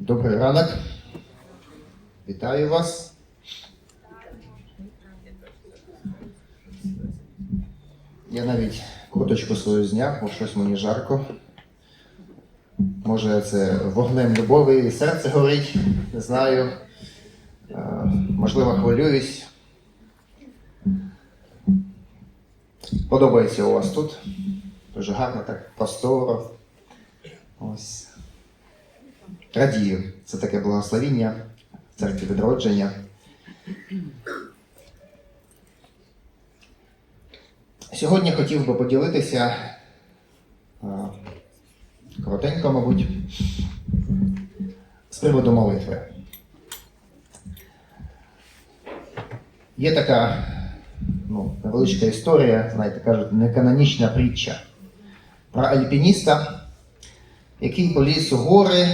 Добрий ранок. Вітаю вас. Я навіть курточку свою зняв, бо щось мені жарко. Може, це вогнем любові і серце горить, не знаю. Е, Можливо, хвилююсь. Подобається у вас тут. Дуже гарно, так просторо. Ось. Радію. Це таке благословіння в церкві відродження. Сьогодні хотів би поділитися коротенько, мабуть, з приводу молитви. Є така ну, невеличка історія, знаєте, кажуть, неканонічна притча про альпініста, який поліз у гори,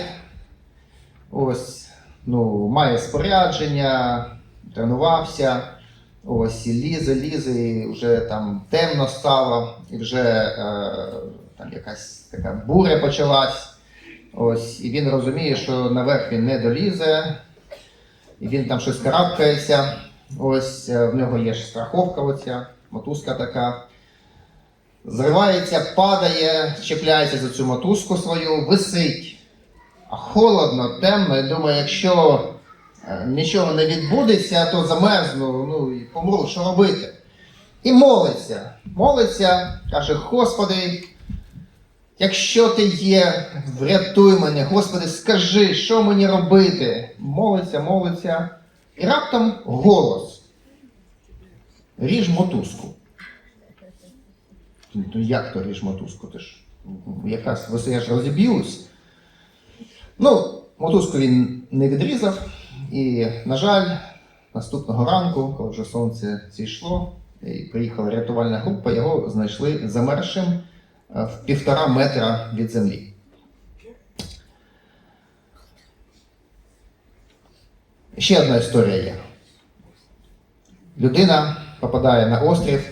ось, ну, має спорядження, тренувався, ось, і лізе, лізе, і вже там темно стало, і вже е, там якась така буря почалась. Ось, і він розуміє, що наверх він не долізе, і він там щось карабкається. Ось е, в нього є ж страховка, оця, мотузка така. Зривається, падає, чіпляється за цю мотузку свою, висить. Холодно, темно, і думає, якщо е, нічого не відбудеться, то замерзну, ну і помру, що робити? І молиться. Молиться, каже, Господи, якщо ти є, врятуй мене, Господи, скажи, що мені робити? Молиться, молиться. І раптом голос. Ріж мотузку. Ну, як то ріж мотузку? Ти ж ну, якась я ж розіб'юсь. Ну, мотузку він не відрізав, і, на жаль, наступного ранку, коли вже сонце зійшло, і приїхала рятувальна група, його знайшли замершим е, в півтора метра від землі. Ще одна історія є. Людина попадає на острів,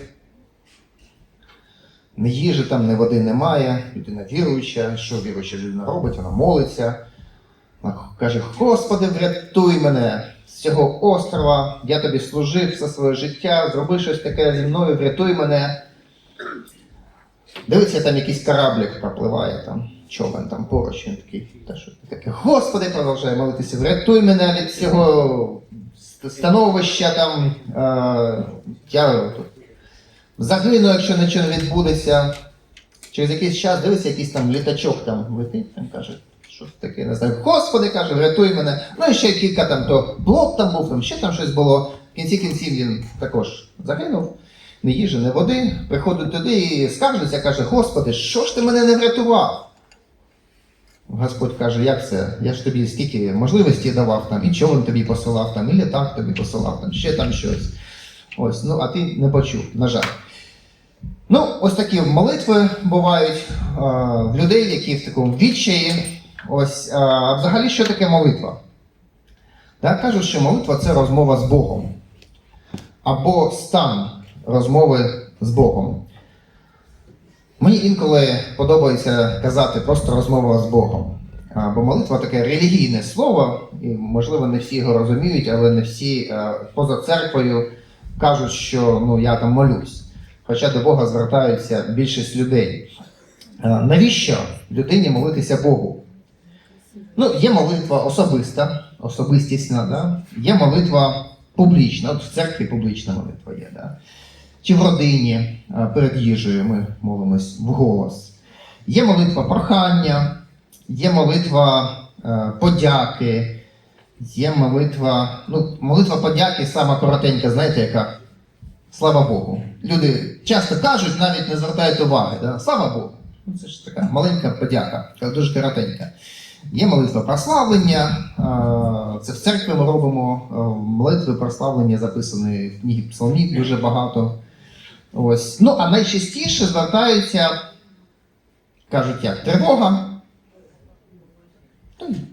ні їжі там, ні води немає, людина віруюча, що віруюча людина робить, вона молиться. Каже: Господи, врятуй мене з цього острова, я тобі служив все своє життя, зроби щось таке зі мною, врятуй мене. Дивиться, там якийсь кораблик пропливає, там, човен там поруч, він такий, та що таке, Господи, продовжує молитися, врятуй мене від цього становища там, е, я тут загину, якщо нічого не відбудеться. Через якийсь час дивиться, якийсь там літачок там летить, там каже, що таке, не знаю. Господи, каже, врятуй мене. Ну і ще кілька там, то плот там був, там ще там щось було. В кінці кінців він також загинув. Ні їжі, ні води. Приходить туди і скаржиться, каже, Господи, що ж ти мене не врятував? Господь каже, як це? Я ж тобі скільки можливостей давав там, і човен тобі посилав, там, і літак тобі посилав, там, ще там щось. Ось, ну, а ти не почув, на жаль. Ну, ось такі молитви бувають а, в людей, які в такому відчаї. Ось, а, взагалі, що таке молитва? Так, кажуть, що молитва це розмова з Богом. Або стан розмови з Богом. Мені інколи подобається казати просто розмова з Богом. А, Бо молитва таке релігійне слово, і, можливо, не всі його розуміють, але не всі е, поза церквою кажуть, що ну, я там молюсь. Хоча до Бога звертаються більшість людей. А, Навіщо людині молитися Богу? Ну, є молитва особиста, особистісна, да? є молитва публічна, от в церкві публічна молитва є. Да? Чи в родині перед їжею ми молимось вголос. Є молитва прохання, є молитва е, подяки, є молитва. Ну, молитва подяки сама коротенька, знаєте, яка? Слава Богу. Люди часто кажуть, навіть не звертають уваги. Да? Слава Богу. Ну, Це ж така маленька подяка, дуже коротенька. Є молитва прославлення. Це в церкві ми робимо. Молитви прославлення записані в книгі псалмів дуже багато. Ось. Ну, а найчастіше звертаються, кажуть як, тривога.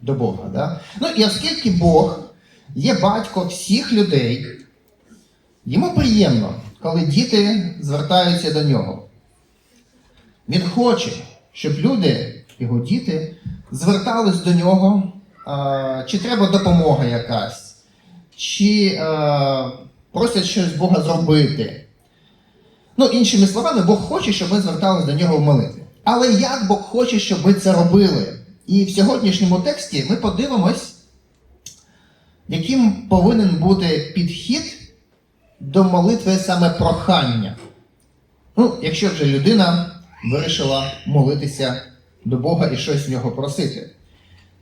До Бога. Да? Ну і оскільки Бог є батько всіх людей, йому приємно, коли діти звертаються до нього. Він хоче, щоб люди, його діти, звертались до нього е, чи треба допомога якась, чи е, просять щось Бога зробити. Ну, іншими словами, Бог хоче, щоб ми зверталися до нього в молитві. Але як Бог хоче, щоб ми це робили? І в сьогоднішньому тексті ми подивимось, яким повинен бути підхід до молитви саме прохання. Ну, якщо вже людина вирішила молитися до Бога і щось в нього просити.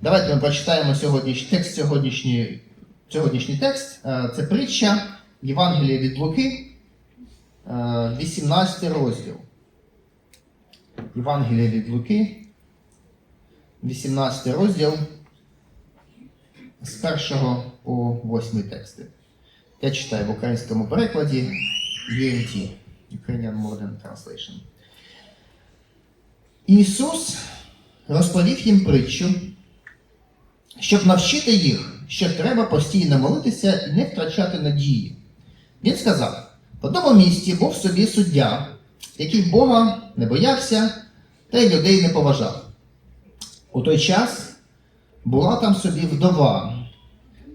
Давайте ми прочитаємо сьогоднішній текст, сьогоднішній, сьогоднішній текст. Е, Це притча Євангелія від Луки, е, 18 розділ. Євангелія від Луки, 18 розділ з 1 по 8 тексти. Я читаю в українському перекладі UMT, Ukrainian Modern Translation. Ісус розповів їм притчу, щоб навчити їх, що треба постійно молитися і не втрачати надії. Він сказав: в одному місті був собі суддя, який Бога не боявся та й людей не поважав. У той час була там собі вдова.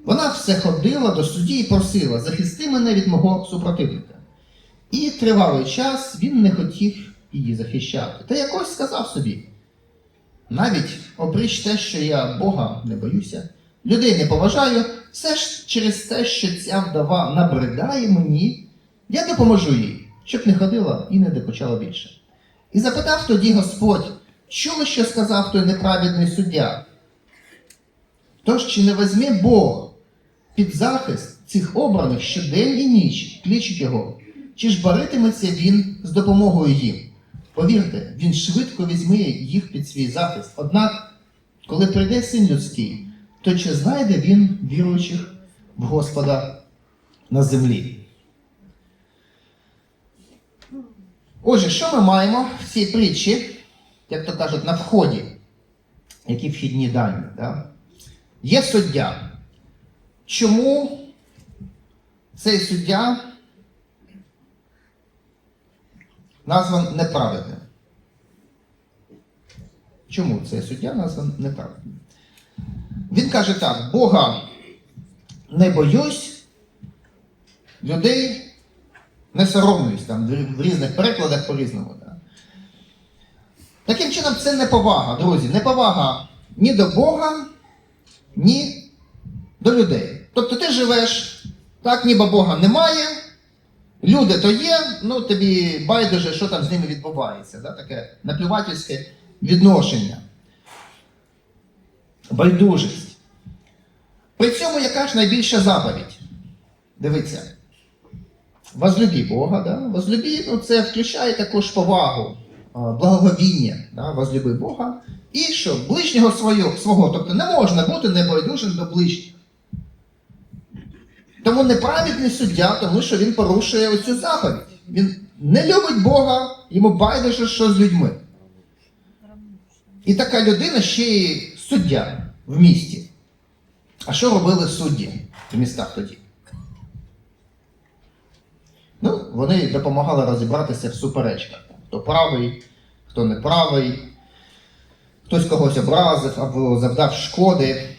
Вона все ходила до судді і просила, захисти мене від мого супротивника. І тривалий час він не хотів її захищати. Та якось сказав собі: навіть опріч те, що я Бога не боюся, людей не поважаю, все ж через те, що ця вдова набридає мені, я допоможу їй, щоб не ходила і не докучала більше. І запитав тоді Господь, чули, що сказав той неправедний суддя? Тож чи не візьме Бог під захист цих обраних, що день і ніч кличуть його, чи ж баритиметься він з допомогою їм? Повірте, він швидко візьме їх під свій захист. Однак, коли прийде син людський, то чи знайде він віруючих в Господа на землі? Отже, що ми маємо в цій притчі, як то кажуть, на вході? Які вхідні дані? Да? Є суддя. Чому цей суддя назван неправедним? Чому цей суддя назван неправедним? Він каже так: Бога не боюсь, людей не соромлюсь, там в різних перекладах по-різному. Да? Таким чином, це неповага, друзі, неповага ні до Бога, ні до людей. Тобто ти живеш, так, ніби Бога немає, люди то є, ну тобі байдуже, що там з ними відбувається. Да? Таке наплювательське відношення. Байдужість. При цьому яка ж найбільша заповідь? Дивіться. Возлюбі Бога, да? возлюбі, ну, це включає також повагу, благоговіння, да? возлюби Бога. І що? Ближнього свого, свого. Тобто не можна бути небайдужим до ближніх. Тому неправедний суддя, тому що він порушує оцю заповідь. Він не любить Бога, йому байдуже, що з людьми. І така людина ще й суддя в місті. А що робили судді в містах тоді? Ну, вони допомагали розібратися в суперечках. Хто правий, хто не правий, хтось когось образив або завдав шкоди.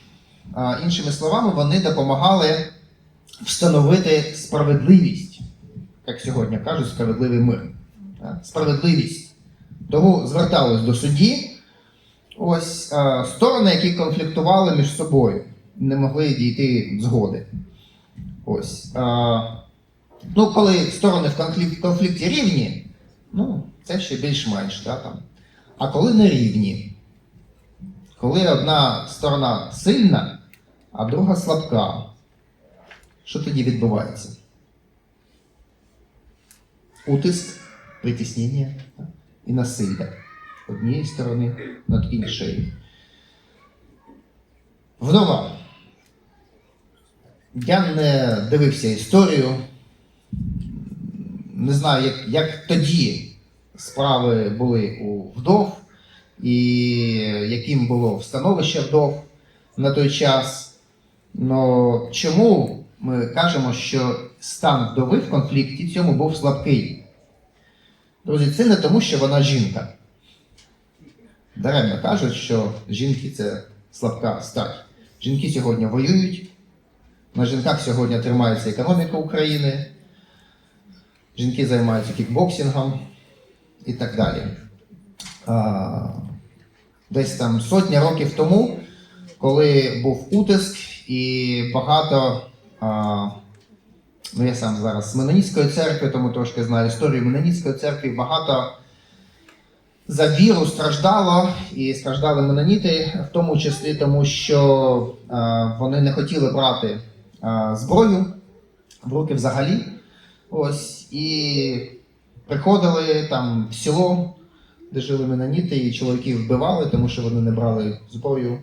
А, іншими словами, вони допомагали встановити справедливість, як сьогодні кажуть, справедливий мир. Справедливість. Тому звертались до судді ось а, сторони, які конфліктували між собою, не могли дійти згоди. Ось. А, ну, коли сторони в конфлікті, конфлікті рівні, ну, це ще більш-менш. Да, там. А коли не рівні, коли одна сторона сильна, а друга слабка, що тоді відбувається? Утиск, притіснення і насилля однієї сторони над іншою. Вдова. Я не дивився історію, не знаю, як, як тоді справи були у вдов, і яким було становище вдов на той час. Но чому ми кажемо, що стан вдови в конфлікті цьому був слабкий? Друзі, це не тому, що вона жінка. Даремно кажуть, що жінки це слабка стать. Жінки сьогодні воюють, на жінках сьогодні тримається економіка України, жінки займаються кікбоксингом і так далі. Десь там сотні років тому, коли був утиск і багато. А, ну, я сам зараз з Менонітської церкви, тому трошки знаю історію Менонітської церкви, багато за віру страждало і страждали меноніти, в тому числі тому, що а, вони не хотіли брати а, зброю в руки взагалі. Ось, і приходили там в село, де жили меноніти, і чоловіків вбивали, тому що вони не брали зброю.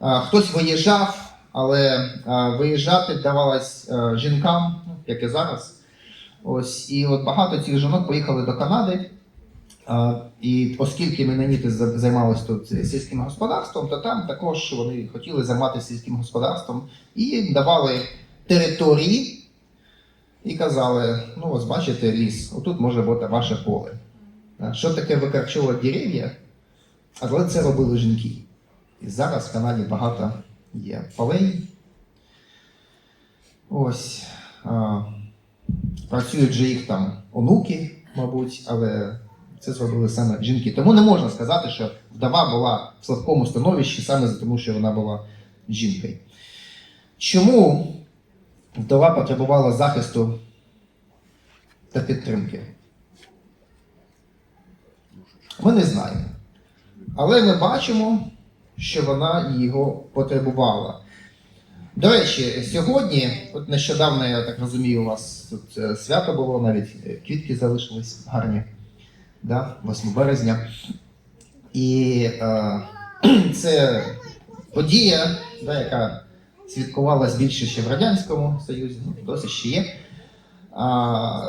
А, Хтось виїжджав, але виїжджати давалось жінкам, ну, як і зараз. Ось, і от багато цих жінок поїхали до Канади. І оскільки меноніти за- займалися тут сільським господарством, то там також вони хотіли займатися сільським господарством і давали території і казали: ну, ось бачите ліс, отут може бути ваше поле. Що таке викорчовувати дерев'я? Але це робили жінки. І зараз в Канаді багато є полей. Ось. Працюють вже їх там онуки, мабуть, але це зробили саме жінки. Тому не можна сказати, що вдова була в слабкому становищі саме за тому, що вона була жінкою. Чому вдова потребувала захисту та підтримки? Ми не знаємо. Але ми бачимо, що вона його потребувала. До речі, сьогодні, от нещодавно, я так розумію, у вас тут е, свято було, навіть е, квітки залишились гарні, да, 8 березня. І е, це подія, да, яка святкувалась більше ще в Радянському Союзі, ну, досі ще є,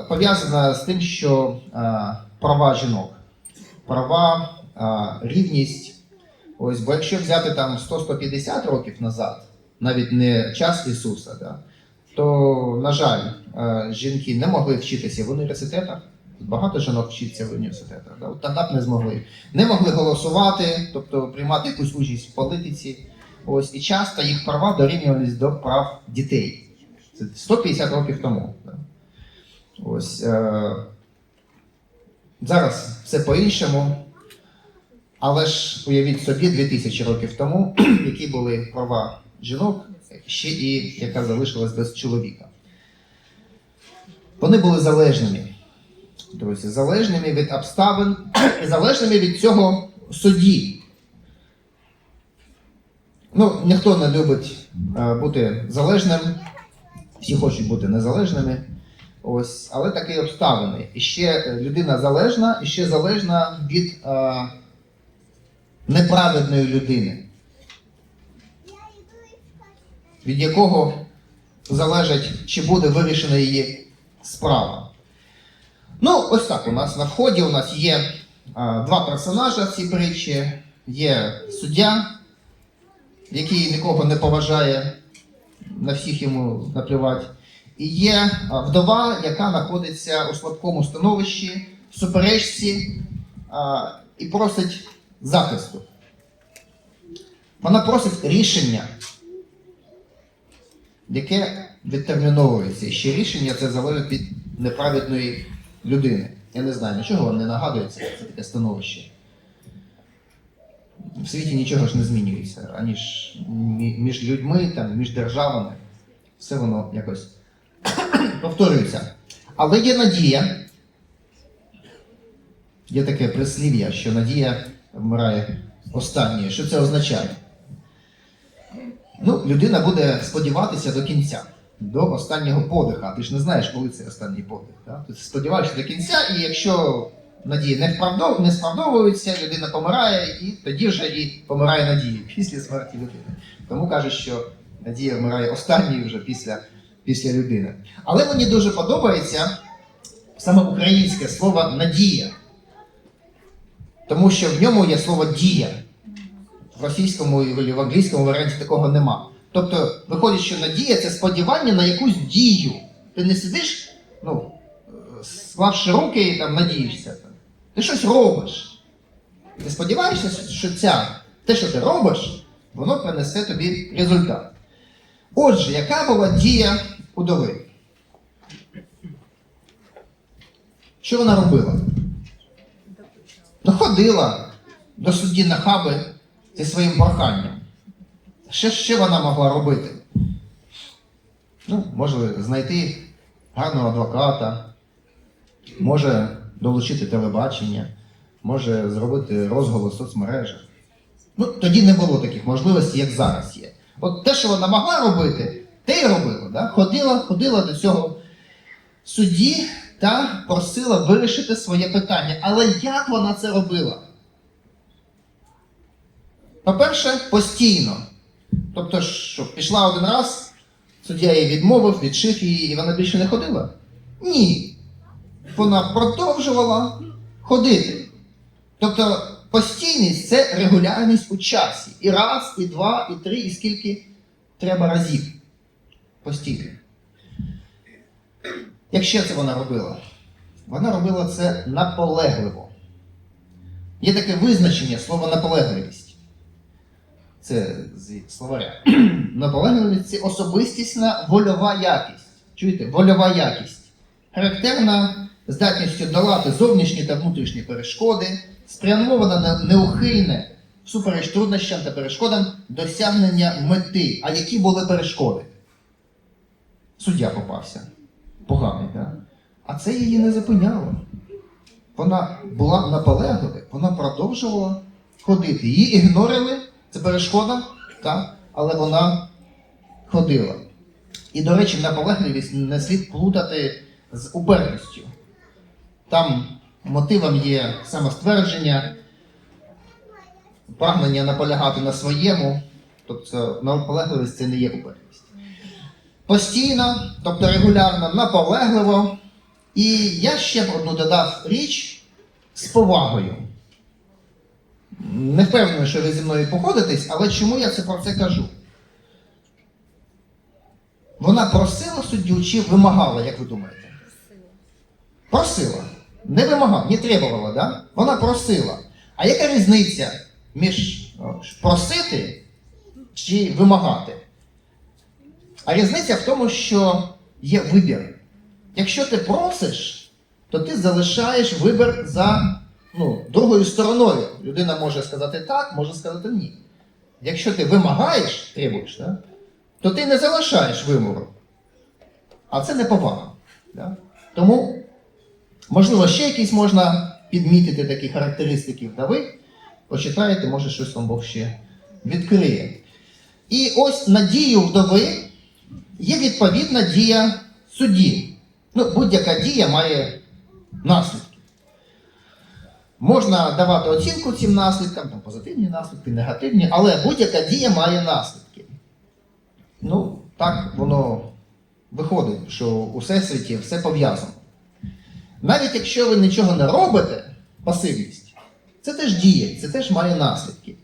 пов'язана з тим, що а, права жінок, права, рівність. Ось, бо якщо взяти там 100-150 років назад, навіть не час Ісуса, да, то, на жаль, е, жінки не могли вчитися в університетах. Багато жінок вчиться в університетах. Да? Тоді б не змогли. Не могли голосувати, тобто приймати якусь участь в політиці. Ось, і часто їх права дорівнювалися до прав дітей. Це 150 років тому. Да? Ось, е- зараз все по-іншому. Але ж уявіть собі 2000 років тому, які були права жінок, ще і яка залишилась без чоловіка. Вони були залежними. Друзі, залежними від обставин і залежними від цього судді. Ну, ніхто не любить е, бути залежним, всі хочуть бути незалежними. Ось, але такі обставини. І ще людина залежна, і ще залежна від е, неправедної людини, від якого залежить, чи буде вирішена її справа. Ну, ось так у нас на вході у нас є е, два персонажа цій притчі. Є суддя, який нікого не поважає, на всіх йому наплювати. І є вдова, яка знаходиться у слабкому становищі, в суперечці а, і просить захисту. Вона просить рішення, яке відтерміновується. І ще рішення це залежить від неправедної людини. Я не знаю, нічого вам не нагадується це таке становище. В світі нічого ж не змінюється, аніж між людьми, там, між державами. Все воно якось повторюється. Але є надія. Є таке прислів'я, що надія вмирає останньою. Що це означає? Ну, людина буде сподіватися до кінця, до останнього подиха. Ти ж не знаєш, коли це останній подих. Да? Ти сподіваєшся до кінця, і якщо надії не, вправдов... не справдовуються, людина помирає, і тоді вже і помирає надія після смерті людини. Тому кажуть, що надія вмирає останньою вже після, після людини. Але мені дуже подобається саме українське слово надія. Тому що в ньому є слово дія. В російському і в англійському варіанті такого нема. Тобто, виходить, що надія це сподівання на якусь дію. Ти не сидиш, ну, склавши руки і там надієшся. Ти щось робиш. Ти сподіваєшся, що ця, те, що ти робиш, воно принесе тобі результат. Отже, яка була дія удови? Що вона робила? Доходила до судді Нахаби зі своїм проханням. Що ще вона могла робити? Ну, може знайти гарного адвоката, може долучити телебачення, може зробити розголос в соцмережах. Ну, тоді не було таких можливостей, як зараз є. От те, що вона могла робити, те й робила. Да? Ходила, ходила до цього судді та просила вирішити своє питання. Але як вона це робила? По-перше, постійно. Тобто, що пішла один раз, суддя її відмовив, відшив її, і вона більше не ходила? Ні. Вона продовжувала ходити. Тобто постійність це регулярність у часі. І раз, і два, і три, і скільки треба разів. Постійно. Як ще це вона робила? Вона робила це наполегливо. Є таке визначення слова наполегливість. Це з словаря. Наполегливість це особистісна вольова якість. Чуєте? Вольова якість. Характерна здатністю долати зовнішні та внутрішні перешкоди, спрямована на неухильне всупереч труднощам та перешкодам досягнення мети. А які були перешкоди? Суддя попався. Поганий, так? А це її не зупиняло. Вона була наполеглива, вона продовжувала ходити. Її ігнорили, це перешкода, так? але вона ходила. І, до речі, наполегливість не слід плутати з упертістю. Там мотивом є самоствердження, прагнення наполягати на своєму, тобто наполегливість це не є упертість. Постійно, тобто регулярно, наполегливо. І я ще б одну додав річ з повагою. Не впевнений, що ви зі мною походитесь, але чому я це про це кажу? Вона просила суддю чи вимагала, як ви думаєте? Просила. Не вимагала, не требувала, да? Вона просила. А яка різниця між просити чи вимагати? А різниця в тому, що є вибір. Якщо ти просиш, то ти залишаєш вибір за ну, другою стороною. Людина може сказати так, може сказати ні. Якщо ти вимагаєш, требуєш, да, то ти не залишаєш вибору. А це неповага. Да? Тому, можливо, ще якісь можна підмітити такі характеристики вдови. Почитаєте, може щось вам Бог ще відкриє. І ось на дію вдови є відповідна дія судді. Ну, будь-яка дія має наслідки. Можна давати оцінку цим наслідкам, там позитивні наслідки, негативні, але будь-яка дія має наслідки. Ну, так воно виходить, що у всесвіті все пов'язано. Навіть якщо ви нічого не робите, пасивність, це теж діє, це теж має наслідки.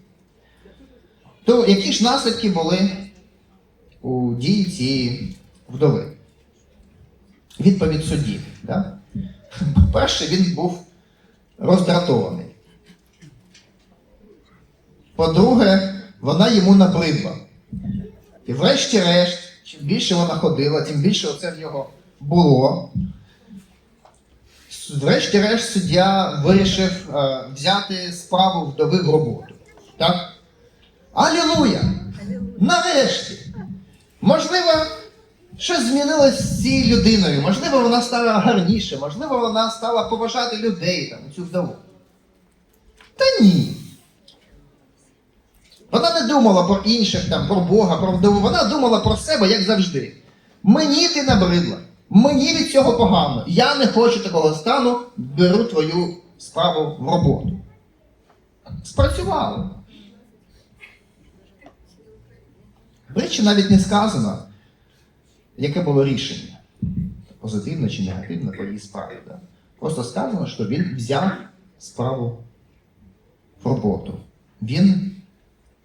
То які ж наслідки були у дії цієї вдови? Відповідь судді. Да? По-перше, він був роздратований. По-друге, вона йому набридла. І врешті-решт, чим більше вона ходила, тим більше оце в нього було. Врешті-решт суддя вирішив е, взяти справу вдови в роботу. Так? Алілуя! Нарешті! Можливо, щось змінилось з цією людиною. Можливо, вона стала гарніше, можливо, вона стала поважати людей, там, цю вдову. Та ні. Вона не думала про інших, там, про Бога, про вдову. Вона думала про себе, як завжди. Мені ти набридла. Мені від цього погано. Я не хочу такого стану, беру твою справу в роботу. Спрацювало. В речі навіть не сказано, яке було рішення. Позитивне чи негативне по її справі. Да? Просто сказано, що він взяв справу в роботу. Він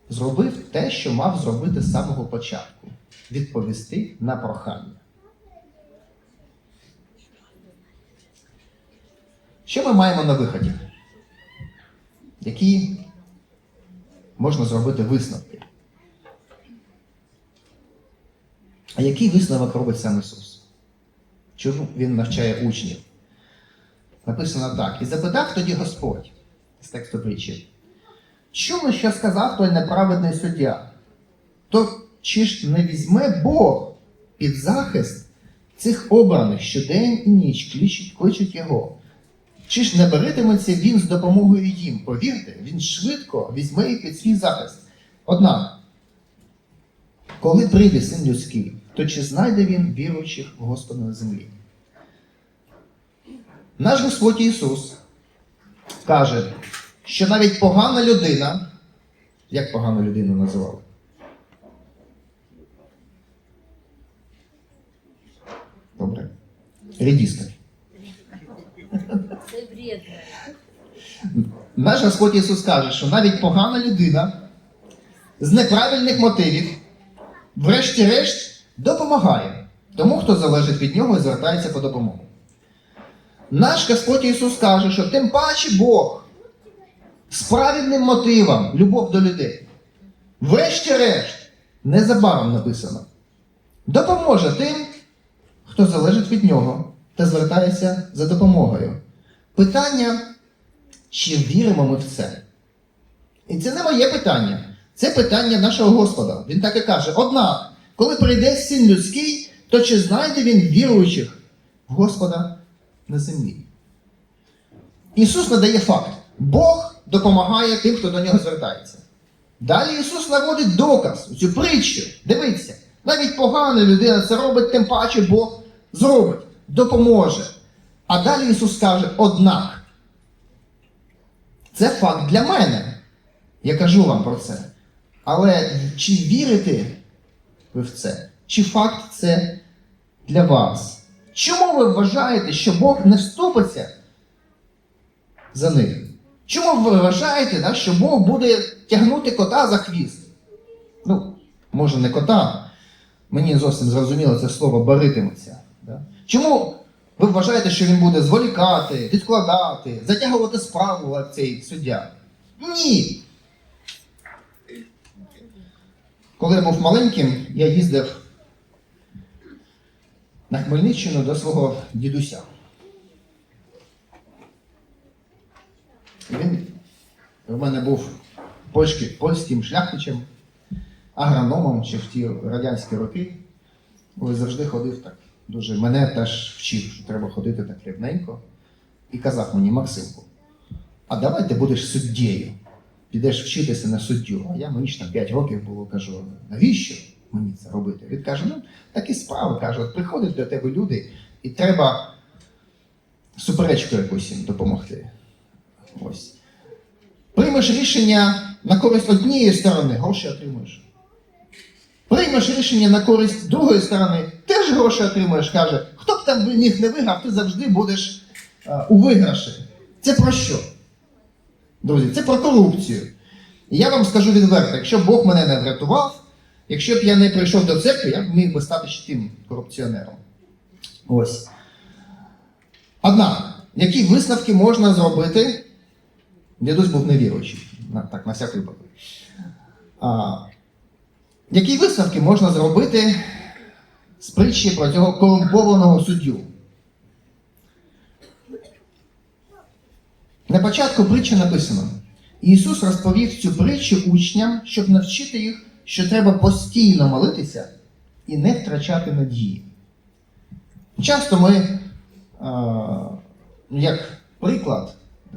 зробив те, що мав зробити з самого початку відповісти на прохання. Що ми маємо на виході? Які можна зробити висновки? А який висновок робить сам Ісус? Чому Він навчає учнів? Написано так. І запитав тоді Господь з тексту притчі. Чули, що сказав той неправедний суддя? То чи ж не візьме Бог під захист цих обраних, що день і ніч кличуть, кличуть його? Чи ж не беретиметься він з допомогою їм? Повірте, він швидко візьме їх під свій захист. Однак, коли прийде син людський, то чи знайде він віруючих в Господа на землі? Наш Господь Ісус каже, що навіть погана людина, як погану людину називали? Добре. Редіска. Це вредно. Наш Господь Ісус каже, що навіть погана людина з неправильних мотивів, врешті-решт, допомагає тому, хто залежить від нього і звертається по допомогу. Наш Господь Ісус каже, що тим паче Бог з правильним мотивом, любов до людей, врешті-решт, незабаром написано, допоможе тим, хто залежить від нього та звертається за допомогою. Питання. Чи віримо ми в це? І це не моє питання. Це питання нашого Господа. Він так і каже: однак, коли прийде син людський, то чи знайде він віруючих в Господа на землі? Ісус надає факт: Бог допомагає тим, хто до нього звертається. Далі Ісус наводить доказ, цю притчу. Дивіться, навіть погана людина це робить, тим паче Бог зробить, допоможе. А далі Ісус каже, однак. Це факт для мене. Я кажу вам про це. Але чи вірите ви в це? Чи факт це для вас? Чому ви вважаєте, що Бог не вступиться за них? Чому ви вважаєте, да, що Бог буде тягнути кота за хвіст? Ну, може, не кота. Мені зовсім зрозуміло це слово баритиметься. Да? Чому ви вважаєте, що він буде зволікати, відкладати, затягувати справу цей суддя? Ні. Коли я був маленьким, я їздив на Хмельниччину до свого дідуся. Він в мене був польський, польським шляхтичем, агрономом ще в ті радянські роки. Ось завжди ходив так. Дуже мене теж вчив, що треба ходити так рівненько. І казав мені, Максимку, а давай ти будеш суддєю. Підеш вчитися на суддю. А я мені ж там 5 років було, кажу, навіщо мені це робити? Він каже, ну такі справи каже, от приходять до тебе люди, і треба суперечку якусь їм допомогти. Ось. Приймеш рішення на користь однієї сторони, гроші отримуєш. Приймеш рішення на користь другої сторони, теж гроші отримуєш, каже, хто б там міг не виграв, ти завжди будеш а, у виграші. Це про що? Друзі, це про корупцію. І я вам скажу відверто, якщо Бог мене не врятував, якщо б я не прийшов до церкви, я б міг би стати ще тим корупціонером. Ось. Однак, які висновки можна зробити? Дідусь був невіруючий, так, на всяк випадок. Які висновки можна зробити з притчі про цього корумпованого суддю? На початку притчі написано: Ісус розповів цю притчу учням, щоб навчити їх, що треба постійно молитися і не втрачати надії. Часто ми, е, як приклад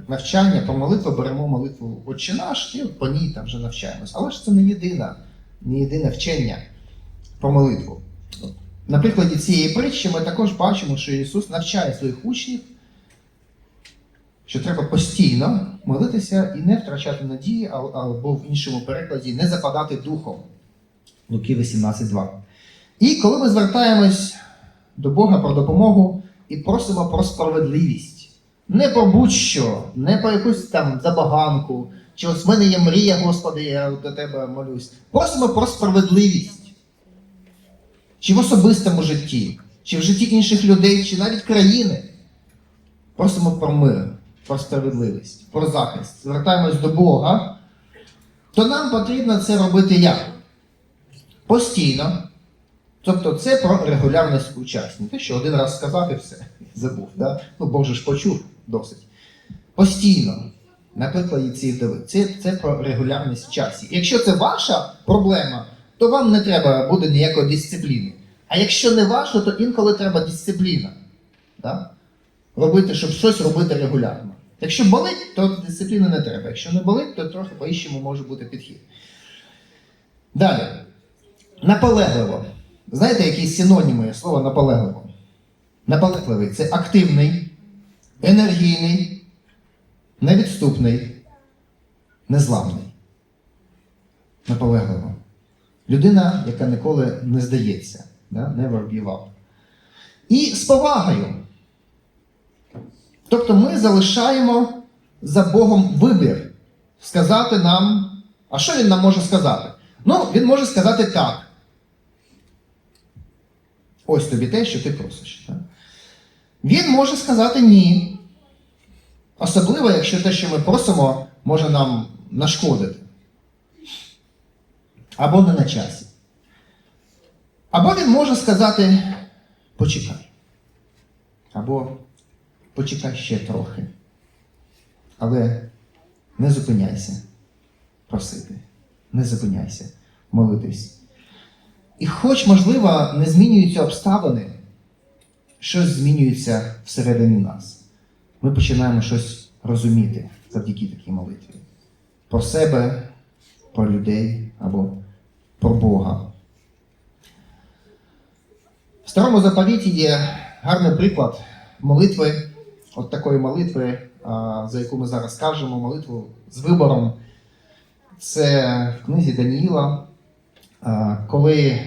навчання по молитві беремо молитву Отче наш і по ній там вже навчаємось. Але ж це не єдина, не єдине вчення про молитву. На прикладі цієї притчі ми також бачимо, що Ісус навчає своїх учнів, що треба постійно молитися і не втрачати надії, або в іншому перекладі не западати духом. Луки 18.2. І коли ми звертаємось до Бога про допомогу і просимо про справедливість, не про будь-що, не про якусь там забаганку, чи ось в мене є мрія, Господи, я до тебе молюсь. Просимо про справедливість. Чи в особистому житті, чи в житті інших людей, чи навіть країни. Просимо про мир, про справедливість, про захист. Звертаємось до Бога, то нам потрібно це робити як? Постійно. Тобто це про регулярність у те, що один раз сказав і все, забув. Да? Ну, Бог же ж почув досить. Постійно. На прикладі цієї вдови. Це, це про регулярність в часі. Якщо це ваша проблема, то вам не треба буде ніякої дисципліни. А якщо не ваша, то інколи треба дисципліна. Да? Робити, щоб щось робити регулярно. Якщо болить, то дисципліни не треба. Якщо не болить, то трохи по-іншому може бути підхід. Далі. Наполегливо. Знаєте, які синоніми слова наполегливо? Наполегливий це активний, енергійний, невідступний, незламний. Наполегливо. Людина, яка ніколи не здається. Да? Never give up. І з повагою. Тобто ми залишаємо за Богом вибір сказати нам, а що він нам може сказати? Ну, він може сказати так. Ось тобі те, що ти просиш. Він може сказати ні. Особливо, якщо те, що ми просимо, може нам нашкодити. Або не на часі. Або він може сказати почекай. Або почекай ще трохи. Але не зупиняйся просити. Не зупиняйся молитись. І хоч, можливо, не змінюються обставини, щось змінюється всередині нас. Ми починаємо щось розуміти завдяки такій молитві. Про себе, про людей або про Бога. В старому заповіті є гарний приклад молитви, от такої молитви, за яку ми зараз кажемо, молитву з вибором. Це в книзі Даніїла, коли е,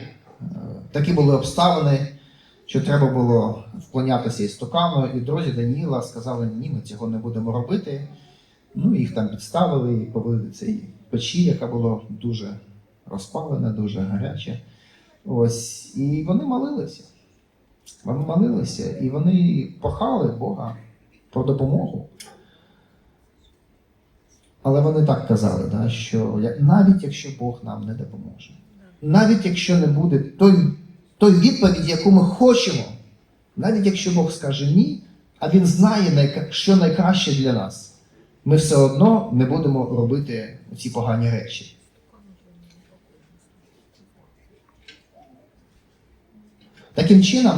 такі були обставини, що треба було вклонятися істукану, і друзі Даніїла сказали, ні, ми цього не будемо робити. Ну, їх там підставили і повели до цієї печі, яка була дуже розпалена, дуже гаряча. Ось, і вони молилися. Вони молилися, і вони прохали Бога про допомогу. Але вони так казали, да, що навіть якщо Бог нам не допоможе, навіть якщо не буде той, той відповідь, яку ми хочемо, навіть якщо Бог скаже ні, а Він знає, що найкраще для нас, ми все одно не будемо робити ці погані речі. Таким чином,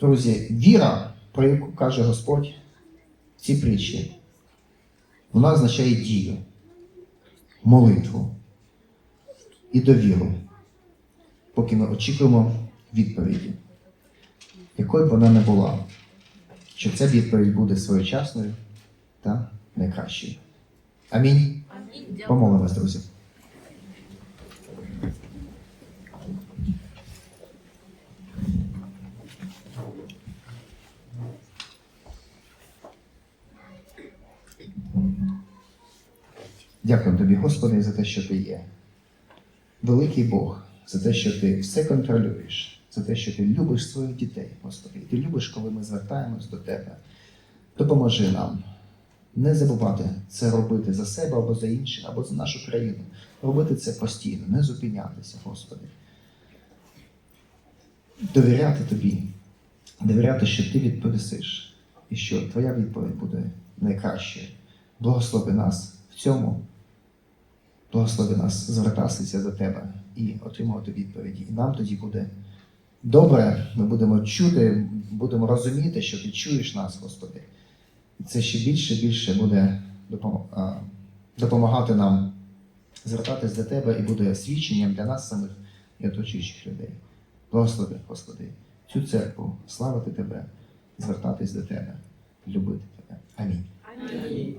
друзі, віра, про яку каже Господь в цій притчі, вона означає дію, молитву і довіру, поки ми очікуємо відповіді, якою б вона не була, що ця відповідь буде своєчасною та найкращою. Амінь. Помолимось, друзі. Дякую тобі, Господи, за те, що ти є. Великий Бог, за те, що ти все контролюєш, за те, що ти любиш своїх дітей, Господи. І Ти любиш, коли ми звертаємось до Тебе. Допоможи нам не забувати це робити за себе або за інших, або за нашу країну. Робити це постійно, не зупинятися, Господи. Довіряти тобі, довіряти, що ти відповісиш, і що твоя відповідь буде найкращою. Благослови нас в цьому. Благослови нас звертатися до тебе і отримувати відповіді. І нам тоді буде добре, ми будемо чути, будемо розуміти, що ти чуєш нас, Господи. І це ще більше більше буде допомагати нам звертатись до тебе і буде свідченням для нас самих і оточуючих людей. Благослови, Господи, цю церкву, славити Тебе, звертатись до Тебе, любити Тебе. Амінь. Амінь.